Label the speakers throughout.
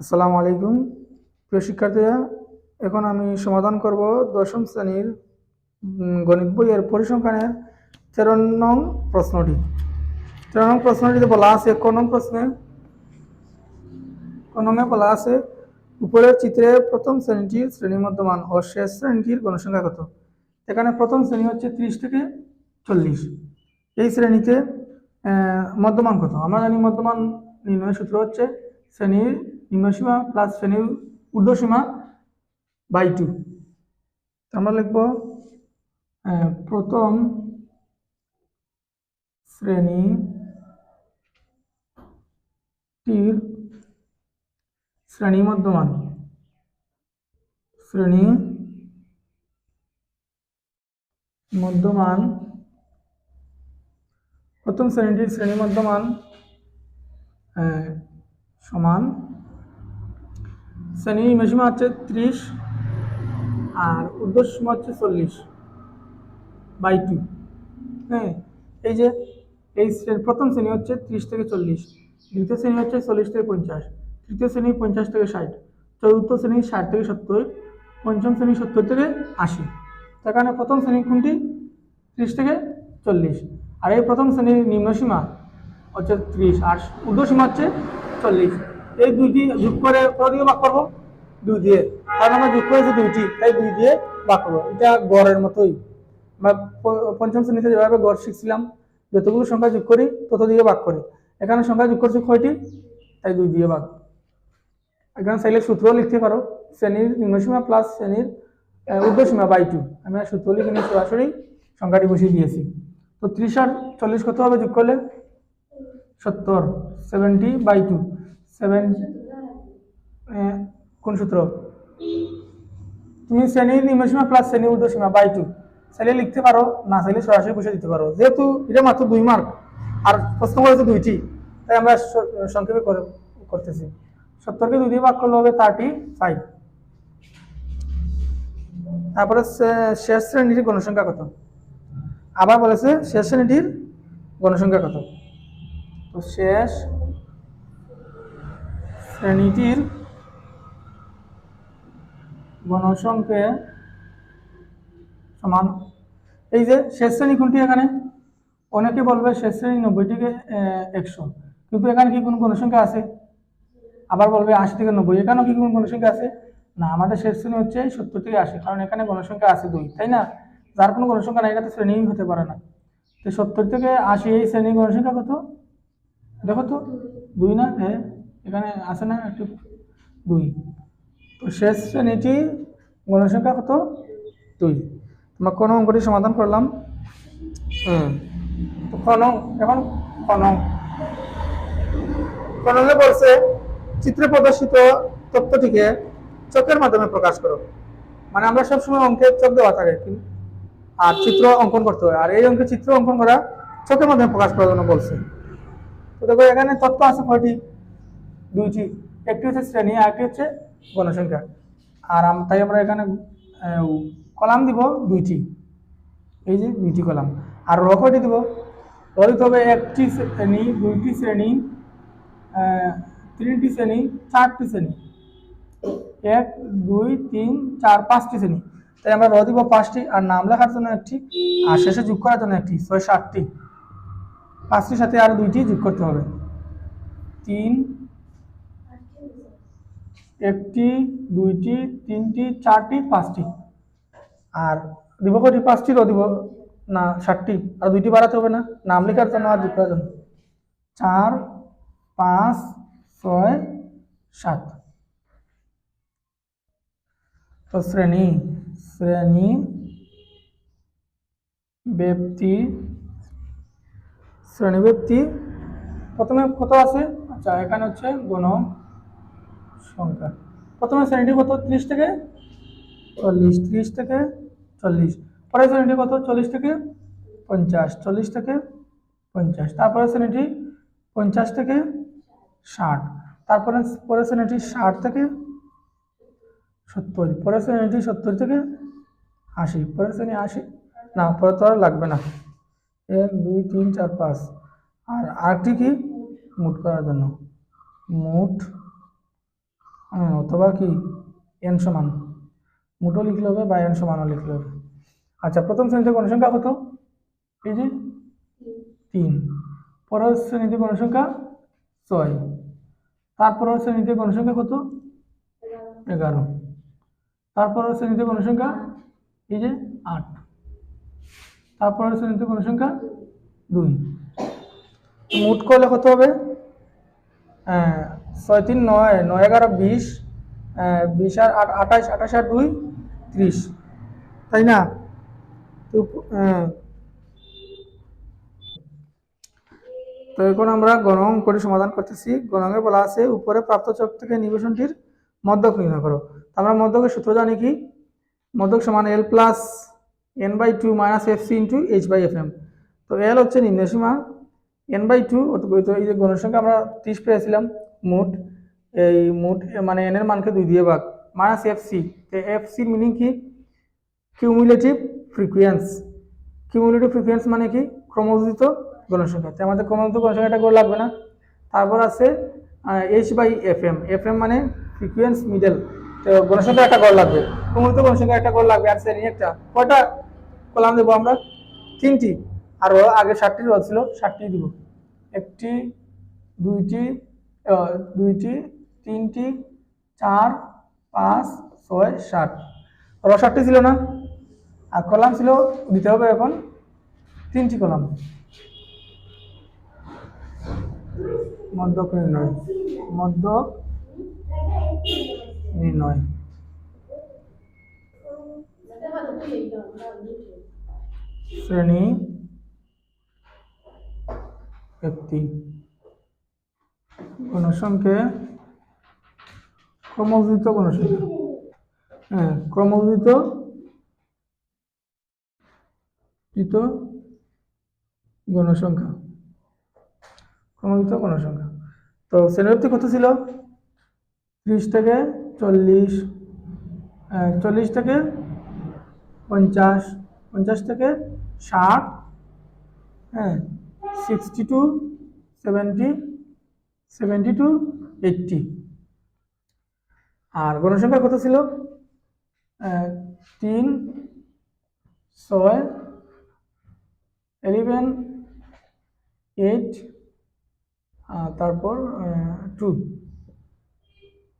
Speaker 1: আসসালামু আলাইকুম। প্রিয় শিক্ষার্থীরা, এখন আমি সমাধান করব দশম শ্রেণির গণিত বইয়ের পরিসংখ্যানের তেরো নং প্রশ্নটি। তেরো নং প্রশ্নটিতে বলা আছে, ক নং প্রশ্নে, ক নংয়ে বলা আছে, উপরের চিত্রে প্রথম শ্রেণীটির শ্রেণি মধ্যমান ও শেষ শ্রেণীটির গণসংখ্যা কত? এখানে প্রথম শ্রেণি হচ্ছে ত্রিশ থেকে চল্লিশ। এই শ্রেণীতে মধ্যমান কত? আমরা জানি মধ্যমান নির্ণয় সূত্র হচ্ছে শ্রেণির নিম্নসীমা প্লাস শ্রেণির ঊর্ধ্বসীমা বাই টু আমরা লিখব প্রথম শ্রেণীটির শ্রেণি মধ্যমান। শ্রেণি মধ্যমান। প্রথম শ্রেণীটির শ্রেণি মধ্যমান সমান শ্রেণি মেশিমা হচ্ছে ত্রিশ আর ঊর্ধ্বসীমা হচ্ছে চল্লিশ বাই টু হ্যাঁ? এই যে, এই প্রথম শ্রেণি হচ্ছে ত্রিশ থেকে চল্লিশ, দ্বিতীয় শ্রেণি হচ্ছে চল্লিশ থেকে পঞ্চাশ, তৃতীয় শ্রেণি পঞ্চাশ থেকে ষাট, চতুর্থ শ্রেণি ষাট থেকে সত্তর, পঞ্চম শ্রেণি সত্তর থেকে আশি। সেখানে প্রথম শ্রেণি কোনটি? ত্রিশ থেকে চল্লিশ। আর এই প্রথম শ্রেণির নিম্নসীমা হচ্ছে ত্রিশ, আর ঊর্ধ্বসীমা হচ্ছে চল্লিশ। এই দুইটি যোগ করে কত দিয়ে ভাগ করব? দুই দিয়ে। কারণ আমরা যোগ করেছি দুইটি, তাই দুই দিয়ে ভাগ করব। এটা গড়ের মতোই। আমরা পঞ্চম শ্রেণীতে যেভাবে গড় শিখছিলাম, যতগুলো সংখ্যা যোগ করি, তত দিয়ে ভাগ করি। এখানে সংখ্যা যোগ করছি কয়টি? তাই দুই দিয়ে ভাগ। এখানে চাইলে সূত্র লিখতে পারো। শ্রেণির নিম্নসীমা প্লাস শ্রেণির ঊর্ধ্বসীমা বাই টু আমি সূত্র লিখিনি সরাসরি সংখ্যাটি বসিয়ে দিয়েছি। তো ত্রিশ আর চল্লিশ কত হবে যোগ করলে? সত্তর। সেভেন্টি বাই টু সেভেন কোন সূত্র? তুমি শ্রেণির নিম্নসীমা প্লাস শ্রেণির ঊর্ধ্বসীমা বাই টু চাইলে লিখতে পারো, না চাইলে সরাসরি বসে দিতে পারো। যেহেতু এটা মাত্র দুই মার্ক আর প্রশ্ন করেছে দুইটি, তাই আমরা সংক্ষেপে করতেছি। সত্তরকে দুই দিয়ে ভাগ করলে হবে থার্টি ফাইভ তারপরে শেষ শ্রেণির গণসংখ্যা কত? আবার বলেছে শেষ শ্রেণীটির গণসংখ্যা কত? তো শেষ শ্রেণীটির গণসংখ্যা সমান। এই যে শেষ শ্রেণি কোনটি এখানে? অনেকে বলবে শেষ শ্রেণি নব্বই থেকে একশো। কিন্তু এখানে কি কোনো গণসংখ্যা আছে? আবার বলবে আশি থেকে নব্বই। এখানেও কি কোনো গণসংখ্যা আছে? না, আমাদের শেষ শ্রেণি হচ্ছে সত্তর থেকে আশি, কারণ এখানে গণসংখ্যা আছে দুই, তাই না? যার কোনো গণসংখ্যা নাই এটা তো শ্রেণীই হতে পারে না। তো সত্তর থেকে আশি, এই শ্রেণির গণসংখ্যা কত? দেখো তো, দুই না হ্যাঁ। এখানে আছে না একটু দুই। তো শেষ শ্রেণীটি গণসংখ্যা কত? দুই। আমরা কোন অঙ্কটি সমাধান করলাম? হুম। তো খন এখন খন খননে বলছে চিত্রে প্রদর্শিত তথ্যটিকে চোখের মাধ্যমে প্রকাশ করো। মানে আমরা সবসময় অঙ্কে চোখ দেওয়া থাকে আর চিত্র অঙ্কন করতে হয়। আর এই অঙ্কে চিত্র অঙ্কন করা চোখের মাধ্যমে প্রকাশ করার জন্য বলছে। তো দেখো এখানে তথ্য আছে কয়টি? দুইটি একটি হচ্ছে শ্রেণি, আর একটি হচ্ছে গণসংখ্যা। আর তাই আমরা এখানে কলাম দিব দুইটি এই যে দুইটি কলাম। আর র কয়টি দিব র দিতে হবে একটি শ্রেণি, দুইটি শ্রেণি তিনটি শ্রেণি, চারটি শ্রেণি। এক, দুই, তিন, চার, পাঁচটি শ্রেণি। তাই আমরা র দিব পাঁচটি, আর নাম লেখার জন্য একটি, আর শেষে যোগ করার জন্য একটি, ছয়, সাতটি। পাঁচটির সাথে আরও দুইটি যোগ করতে হবে। তিন একটি, দুইটি, তিনটি, চারটি, পাঁচটি। আর দিব পাঁচটি র দিব। না, ষাটটি। আর দুইটি বাড়াতে হবে না? নাম লেখার জন্য আর করার জন্য। চার, পাঁচ, ছয়, সাত। তো শ্রেণি শ্রেণি, ব্যক্তি শ্রেণি ব্যক্তি। প্রথমে কত আছে? আচ্ছা এখানে হচ্ছে গণ সংখ্যা। প্রথমে শ্রেণীটি কত? ত্রিশ থেকে? চল্লিশ। ত্রিশ থেকে চল্লিশ। পরের শ্রেণীটি কত? চল্লিশ থেকে পঞ্চাশ। চল্লিশ থেকে পঞ্চাশ। তারপরে শ্রেণীটি পঞ্চাশ থেকে ষাট। তারপরে পরের শ্রেণীটি ষাট থেকে সত্তর। পরের শ্রেণীটি সত্তর থেকে আশি। পরের শ্রেণি আশি। না পরে তো আর লাগবে না। এক, দুই, তিন, চার, পাঁচ। আর আরেকটি কি? মুট করার জন্য। মুট হ্যাঁ, অথবা কি? এন সমান। মোটো লিখলে হবে বা এন সমানও লিখলে হবে। আচ্ছা প্রথম শ্রেণীতে গণসংখ্যা কত? এই যে? তিন। পরের শ্রেণীতে গণসংখ্যা ছয়। তারপরের শ্রেণীতে গণসংখ্যা কত? এগারো। তারপরের শ্রেণীতে গণসংখ্যা এই যে আট। তারপরের শ্রেণীতে গণসংখ্যা দুই। মোট করলে কত হবে? আহ, ছয় তিন নয় নয় এগারো বিশ বিশ আর আট, আঠাশ আঠাশ আর দুই, ত্রিশ। তাই না? তো তো এখন আমরা গণং করে সমাধান করতেছি। গণঙে বলা আছে, উপরে প্রাপ্ত চক থেকে নিবেশনটির মধ্যক নির্ণয় করো। আমরা মধ্যকের সূত্র জানি কি? মধ্যক সমান L plus N by two minus F C into H by F M তো এল হচ্ছে নিম্নসীমা। এন বাই টু এই যে গণসংখ্যা আমরা ত্রিশ পেয়েছিলাম। মোট, এই মোট মানে এনের মানকে দুই দিয়ে ভাগ মাইনাস এফ সি এফ সির মিনিং কি? কিউমুলেটিভ ফ্রিকুয়েন্স কিউমুলেটিভ ফ্রিকুয়েন্স মানে কি? ক্রমযুক্ত গণসংখ্যা তো আমাদের ক্রমযুক্ত গণসংখ্যাটা করে লাগবে না। তারপর আছে H by F M F M মানে ফ্রিকুয়েন্স মিডল তো গণসংখ্যা একটা গড় লাগবে ক্রমযুক্ত গণসংখ্যা একটা গড় লাগবে, আর শ্রেণি একটা, কয়টা কলাম দেবো আমরা? তিনটি, আর আগে ষাটটি রোল ছিল, ষাটটি দিব, একটি, দুইটি দুইটি, তিনটি, চার, পাঁচ, ছয়, সাত। র ষাটটি ছিল না? আর কলাম ছিল, দিতে হবে এখন তিনটি কলাম। মধ্যক নির্ণয়। মধ্যক নির্ণয়। শ্রেণি ব্যক্তি গণসংখ্যে ক্রমবর্ধিত গণসংখ্যা হ্যাঁ ক্রমবর্ধিত কৃত গণসংখ্যা। ক্রমবর্ধিত গণসংখ্যা। তো শ্রেণীব্যক্তি কত ছিল ত্রিশ থেকে চল্লিশ আহ, চল্লিশ থেকে পঞ্চাশ পঞ্চাশ থেকে ষাট হ্যাঁ sixty to seventy seventy to eighty. আর গণসংখ্যা কত ছিল তিন, ছয় এলিভেন এইট তারপর two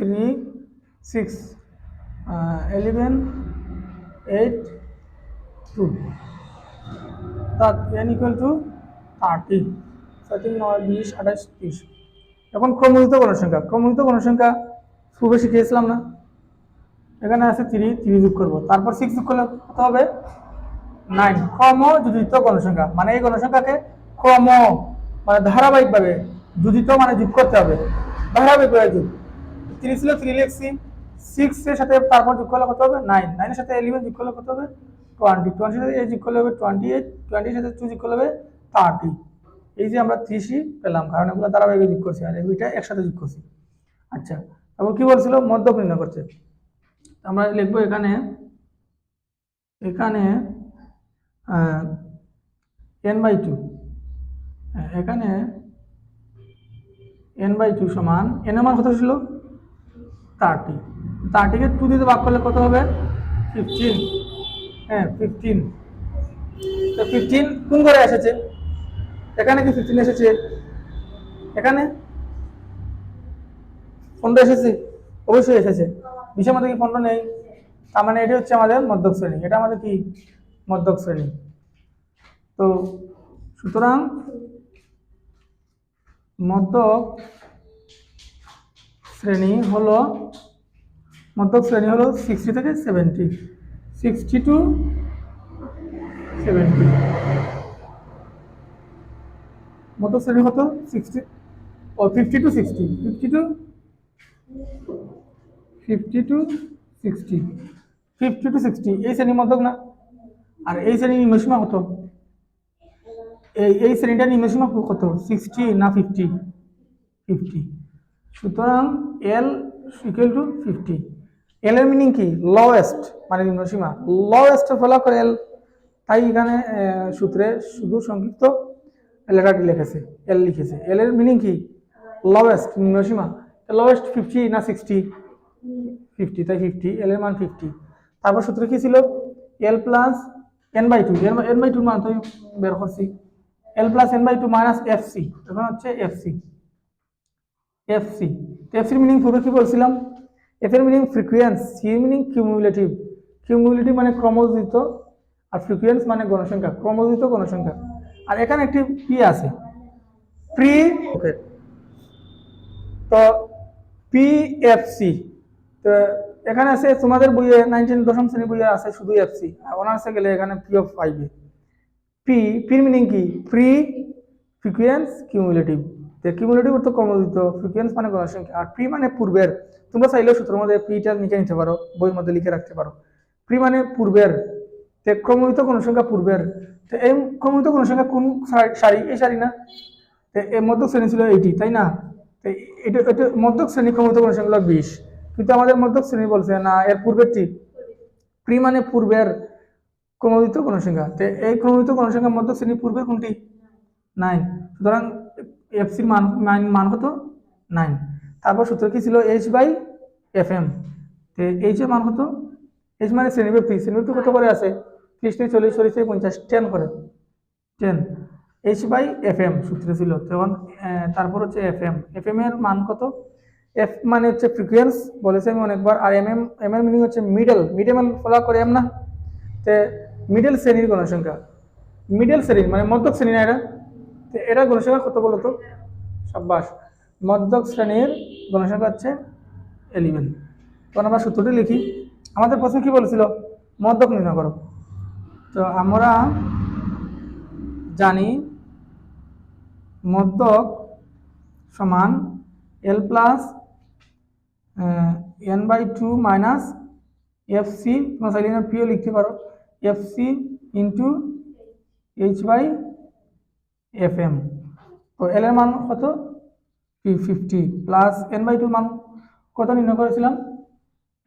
Speaker 1: three six eleven eight two তার এন ইকুয়াল টু থার্টি তিন নয় বিশ, আঠাশ, তিরিশ। এখন ক্রমযুক্ত গণসংখ্যা ক্রমযুক্ত গণসংখ্যা পূর্বে শিখিয়েছিলাম না? এখানে আছে থ্রি থ্রি যোগ করব। তারপর সিক্স যোগ করলে কত হবে? নাইন ক্রম যুদিত গণসংখ্যা মানে এই গণসংখ্যাকে ক্রম মানে ধারাবাহিকভাবে যুদিত মানে যোগ করতে হবে। ধারাবাহিকভাবে যোগ। থ্রি ছিল থ্রি লিখছি। সিক্স এর সাথে তারপর যোগ করলে কত হবে? নাইন নাইনের সাথে ইলেভেন যোগ করলে কত হবে? টোয়েন্টি টোয়েন্টির সাথে এই যোগ করলে হবে টোয়েন্টি এইট টোয়েন্টির সাথে টু যোগ করলে হবে থার্টি এই যে আমরা সি পেলাম, কারণ এগুলো ধারাবাহিক যোগ করছি, আর এগুলিটা একসাথে যোগ করছি। আচ্ছা তারপর কি বলছিল? মধ্যক নির্ণয় করছে। আমরা লিখব এখানে এখানে এন বাই টু এখানে এন বাই টু সমান এন এর মান কত ছিল? থার্টি থার্টিকে টু দিতে ভাগ করলে কত হবে? ফিফটিন হ্যাঁ ফিফটিন তো ফিফটিন কোন ঘরে এসেছে? এখানে কি ফিফটিন এসেছে? এখানে? পনেরো এসেছে? অবশ্যই এসেছে। বিশের মধ্যে কি পনেরো নেই? তার মানে এটি হচ্ছে আমাদের মধ্যক শ্রেণি। এটা আমাদের কি? মধ্যক শ্রেণি। তো সুতরাং মধ্যক শ্রেণি হলো, মধ্যক শ্রেণি হলো সিক্সটি থেকে সেভেন্টি সিক্সটি টু সেভেন্টি মধ্যক শ্রেণি কত? Sixty O fifty to sixty fifty to fifty to sixty fifty to sixty এই শ্রেণির মধ্যক না? আর এই শ্রেণির নিম্নসীমা কত? এই এই শ্রেণীটার নিম্নসীমা কত? সিক্সটি না ফিফটি ফিফটি সুতরাং L equal to fifty L এর মিনিং কি? লোয়েস্ট মানে নিম্নসীমা লোয়েস্ট ফলো করে এল তাই এখানে সূত্রে শুধু সংক্ষিপ্ত লেটারটি লিখেছে এল লিখেছে। এল এর মিনিং কি? লোয়েস্ট নিম্নসীমা লোয়েস্ট ফিফটি না সিক্সটি ফিফটি তাই ফিফটি এল এর মান ফিফটি তারপর সূত্র কি ছিল? L plus N by two N by টুর মান তো বের করছি। L plus N by two minus F C এখন হচ্ছে F C F C F সির মিনিং পূর্বে কি বলছিলাম? এফ এর meaning frequency C meaning cumulative cumulative মানে ক্রমজিত আর ফ্রিকুয়েন্স মানে গণসংখ্যা ক্রমজিত গণসংখ্যা আর এখানে একটি পি আছে। প্রি তো পিএফসি তো এখানে আছে তোমাদের বইয়ে নাইনটিন দশম শ্রেণি বইয়ে আছে শুধু এফসি অনার্সে গেলে এখানে পি অফ পাইবে পি পির মিনিং কি? Pre frequency cumulative. তো কিউমুলেটিভ অর্থ ক্রমযুক্ত ফ্রিকুয়েন্স মানে গণসংখ্যা। আর প্রি মানে পূর্বের। তোমরা চাইলেও সূত্রের মধ্যে প্রিটা লিখে নিতে পারো বইয়ের মধ্যে লিখে রাখতে পারো। প্রি মানে পূর্বের। তো ক্রমযুক্ত গণসংখ্যা পূর্বের, তো এই ক্রমযুক্ত গণসংখ্যা কোন সারি- এই সারি না? তো এর মধ্যক শ্রেণি ছিল এইটি, তাই না? এটা এটা মধ্যক শ্রেণি ক্রমিত গণসংখ্যা হলো বিশ। কিন্তু আমাদের মধ্যক শ্রেণি বলছে, না, এর পূর্বের ঠিক। প্রি মানে পূর্বের ক্রমযুক্ত গণসংখ্যা তো এই ক্রমযুক্ত গণসংখ্যার মধ্যক শ্রেণি পূর্বের কোনটি? নাইন। সুতরাং এফসির মান মান মান কত? নাইন। তারপর সূত্র কি ছিল? এইচ বাই এফ এম তো এইচ এর মান কত? এইচ মানে শ্রেণীব্যাপ্তি শ্রেণীব্যাপ্তি কত করে আছে? ত্রিশ চল্লিশ চল্লিশ থেকে পঞ্চাশ টেন করে। Ten H by F M সূত্রে ছিল। তখন তারপর হচ্ছে এফ এম এফ এম এর মান কত? এফ মানে হচ্ছে ফ্রিকুয়েন্স বলেছি আমি অনেকবার। আর এম এম এম এর মিনিং হচ্ছে মিডল মিডল ফলা করে এম না? তে মিডল শ্রেণির গণসংখ্যা মিডল শ্রেণির মানে মধ্যক শ্রেণি না এটা? তো এটা গণসংখ্যা কত বলতো সাব্বাস মধ্যক শ্রেণির গণসংখ্যা হচ্ছে এলিভেন তখন আমরা সূত্রটি লিখি। আমাদের প্রশ্ন কী বলেছিল? মধ্যক নির্ণয় করো। তো আমরা জানি মধ্যক সমান L plus N by two minus F C তোমার চাইলে পিও লিখতে পারো। F C into H by F M তো এল এর মান কত? Fifty plus N by two মান কত নির্ণয় করেছিলাম?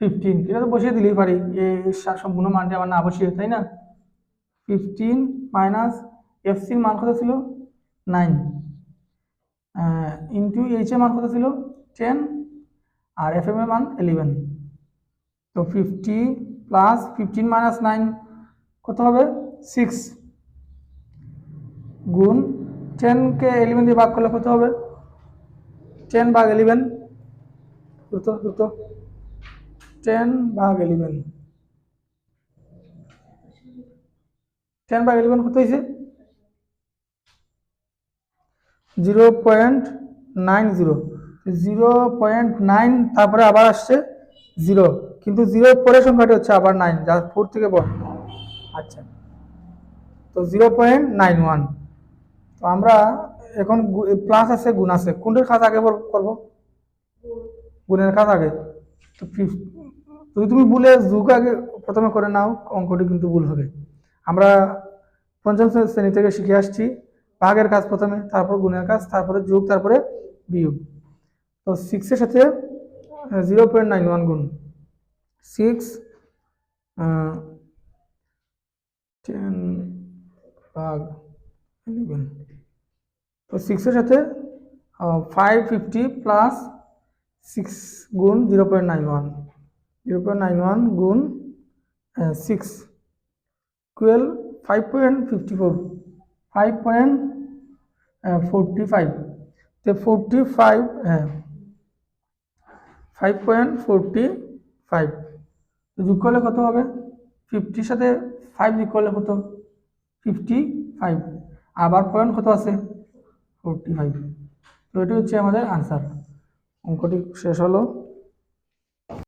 Speaker 1: ফিফটিন এটা তো বসিয়ে দিলেই পারি। এই সম্পূর্ণ মানটি আমার না বসিয়ে, তাই না? ফিফটিন মাইনাস এফ সির মান কত ছিল? নাইন ইন্টু এইচ এর মান কত ছিল? টেন আর এফ এম এর মান ইলেভেন তো fifty plus fifteen minus nine কত হবে? সিক্স গুণ টেনকে ইলেভেন দিয়ে ভাগ করলে কত হবে? টেন ভাগ ইলেভেন দ্রুত দ্রুত টেন ভাগ ইলেভেন টেন ভাগ ইলেভেন কত হয়েছে? Zero point nine zero. Zero point nine তারপরে আবার আসছে জিরো। কিন্তু জিরোর পরে সংখ্যাটি হচ্ছে আবার নাইন, যা ফোর থেকে বড়। আচ্ছা। তো জিরো পয়েন্ট নাইন ওয়ান। তো আমরা এখন প্লাস আছে, গুণ আছে। কোনটার কাজ আগে করব? গুণের কাজ আগে। তো যদি তুমি ভুলে যুগ আগে প্রথমে করে নাও, অঙ্কটি কিন্তু ভুল হবে। আমরা পঞ্চম শ্রেণি থেকে শিখে আসছি। ভাগের কাজ প্রথমে, তারপর গুণের কাজ, তারপরে যোগ, তারপরে বিয়োগ। তো সিক্সের সাথে জিরো পয়েন্ট নাইন ওয়ান গুণ সিক্স টেন ভাগ তো সিক্সের সাথে ফাইভ ফিফটি প্লাস সিক্স গুণ zero point nine one zero point nine one গুণ six twelve five point fifty four five point forty five তো ফোরটি ফাইভ হ্যাঁ ফাইভ পয়েন্ট ফোরটি ফাইভ যোগ করলে কত হবে? ফিফটির সাথে ফাইভ যোগ করলে কত? ফিফটি ফাইভ আবার পয়েন্ট কত আছে? ফোরটি ফাইভ তো এটি হচ্ছে আমাদের আনসার অঙ্কটি শেষ হলো।